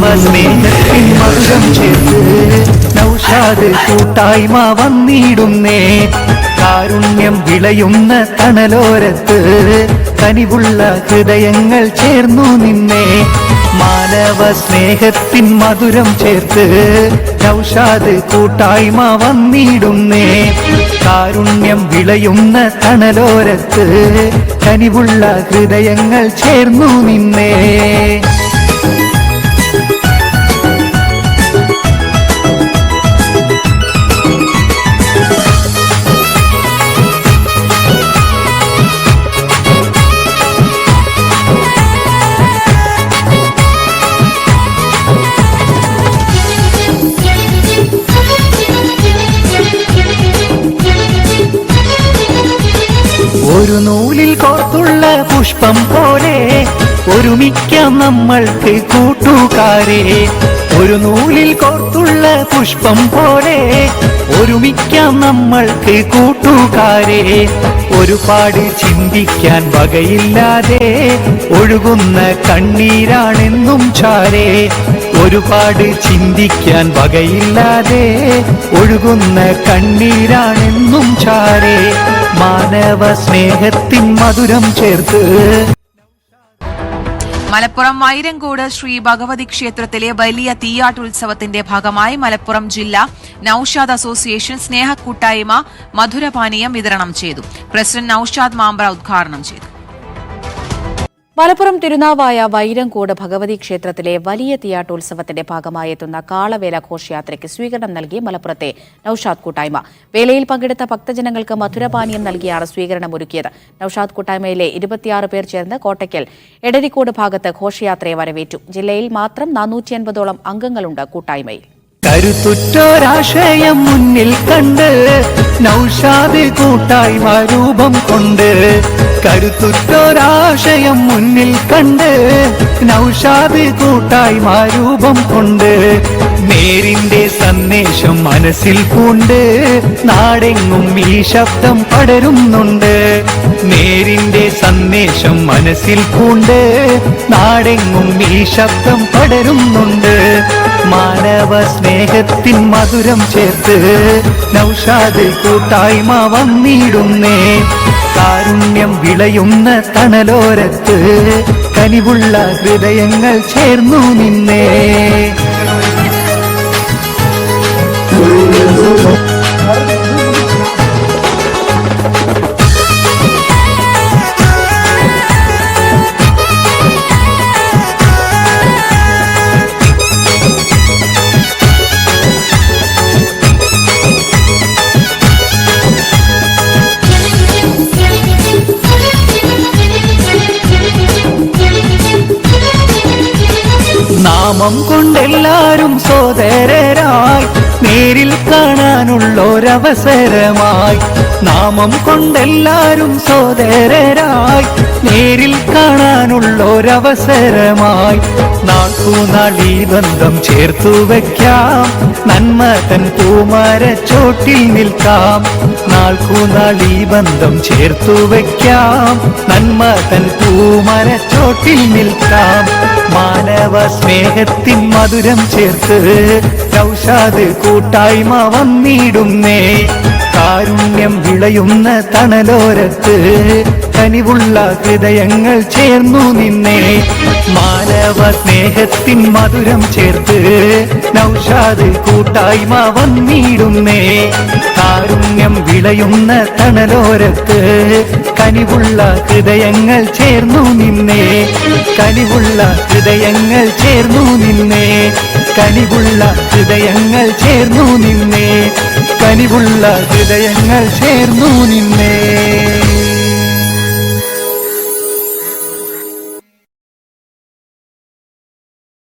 മാനവ സ്നേഹത്തിൻ മധുരം ചേർത്ത് നൗഷാദ് കൂട്ടായ്മ വന്നിടുന്നേ. കാരുണ്യം വിളയുന്ന തണലോരത്ത് കനിവുള്ള ഹൃദയങ്ങൾ ചേർന്നു നിന്നേ. മാനവ സ്നേഹത്തിൻ മധുരം ചേർത്ത് നൗഷാദ് കൂട്ടായ്മ വന്നിടുന്നേ. കാരുണ്യം വിളയുന്ന തണലോരത്ത് കനിവുള്ള ഹൃദയങ്ങൾ ചേർന്നു നിന്നേ. നൂലിൽ കോർത്തുള്ള പുഷ്പം പോലെ ഒരുമിക്കാം നമ്മൾക്ക് കൂട്ടുകാരെ. ഒരു നൂലിൽ കോർത്തുള്ള പുഷ്പം പോലെ ഒരുമിക്കാം നമ്മൾക്ക് കൂട്ടുകാരെ. ഒരുപാട് ചിന്തിക്കാൻ വകയില്ലാതെ ഒഴുകുന്ന കണ്ണീരാണെന്നും ചാരേ. ഒരുപാട് ചിന്തിക്കാൻ വകയില്ലാതെ ഒഴുകുന്ന കണ്ണീരാണെന്നും ചാരേ. മാനവ സ്നേഹത്തിൻ മധുരം ചേർത്ത്. മലപ്പുറം വൈരങ്കോട് ശ്രീ ഭഗവതി ക്ഷേത്രത്തിലെ വലിയ തീയാട്ടുത്സവത്തിന്റെ ഭാഗമായി മലപ്പുറം ജില്ലാ നൌഷാദ് അസോസിയേഷൻ സ്നേഹക്കൂട്ടായ്മ മധുരപാനീയം വിതരണം ചെയ്തു. പ്രസിഡന്റ് നൌഷാദ് മാമ്പ്ര ഉദ്ഘാടനം ചെയ്തു. മലപ്പുറം തിരുനാവായ വൈരങ്കോട് ഭഗവതി ക്ഷേത്രത്തിലെ വലിയ തിയാട്ടോത്സവത്തിന്റെ ഭാഗമായി എത്തുന്ന കാളവേല ഘോഷയാത്രയ്ക്ക് സ്വീകരണം നൽകി മലപ്പുറത്തെ നൌഷാദ് കൂട്ടായ്മ. വേലയിൽ പങ്കെടുത്ത ഭക്തജനങ്ങൾക്ക് മധുരപാനീയം നൽകിയാണ് സ്വീകരണം ഒരുക്കിയത്. നൌഷാദ് കൂട്ടായ്മയിലെ ഇരുപത്തിയാറ് പേർ ചേർന്ന് കോട്ടയ്ക്കൽ എടരിക്കോട് ഭാഗത്ത് ഘോഷയാത്രയെ വരവേറ്റു. ജില്ലയിൽ മാത്രം നാനൂറ്റി അൻപതോളം അംഗങ്ങളുണ്ട് കൂട്ടായ്മയിൽ. കരുത്തുറ്റോരാശയം മുന്നിൽ കണ്ട് നൌഷാദ് കൂട്ടായ്മ രൂപം കൊണ്ട് കരുത്തുറ്റോരാശയം മുന്നിൽ കണ്ട് നൗഷാദ് കൂട്ടായി മാരൂപം കൊണ്ട് നേരിന്റെ സന്ദേശം മനസ്സിൽ പൂണ്ട് നാടെങ്ങും ഈ ശബ്ദം പടരുന്നുണ്ട്. നേരിന്റെ സന്ദേശം മനസ്സിൽ പൂണ്ട് നാടെങ്ങും ഈ ശബ്ദം പടരുന്നുണ്ട്. മാനവ സ്നേഹത്തിൻ മധുരം ചേർത്ത് നൗഷാദ് കൂട്ടായ്മ വന്നിടുന്നേ. കാരുണ്യം വിളയുന്ന തണലോരത്ത് കനിവുള്ള ഹൃദയങ്ങൾ ചേർന്നു നിന്നേ. നാമം കൊണ്ടെല്ലാരും സോദരരായി. നേരിൽ കാണാനുള്ളൊരവസരമായി. നാമം കൊണ്ടെല്ലാരും സോദരരായി. നേരിൽ കാണാനുള്ളൊരവസരമായി. നാൾക്കുനാൾ ഈ ബന്ധം ചേർത്തു വയ്ക്കാം നന്മ തൻ പൂമരച്ചോട്ടിൽ നിൽക്കാം. നാൾക്കുനാളി ബന്ധം ചേർത്തു വയ്ക്കാം നന്മ തൻ പൂമരച്ചോട്ടിൽ നിൽക്കാം. മാനവ സ്നേഹത്തിൻ മധുരം ചേർത്ത് നൗഷാദ് കൂട്ടായ്മ വന്നിടുന്നേ. കാരുണ്യം വിളയുന്ന തണലോരത്ത് കനിവുള്ള ഹൃദയങ്ങൾ ചേർന്നു നിന്നേ. മാനവ സ്നേഹത്തിൻ മധുരം ചേർത്ത് നൗഷാദ് കൂട്ടായ്മ വന്നിടുന്നേ. കാരുണ്യം വിളയുന്ന തണലോരത്ത് കനിവുള്ള ഹൃദയങ്ങൾ ചേർന്നു നിന്നേ. കനിവുള്ള ഹൃദയങ്ങൾ ചേർന്നു നിന്നേ. കനിവുള്ള ഹൃദയങ്ങൾ ചേർന്നു നിന്നേ. കനിവുള്ള ഹൃദയങ്ങൾ ചേർന്നു നിന്നേ.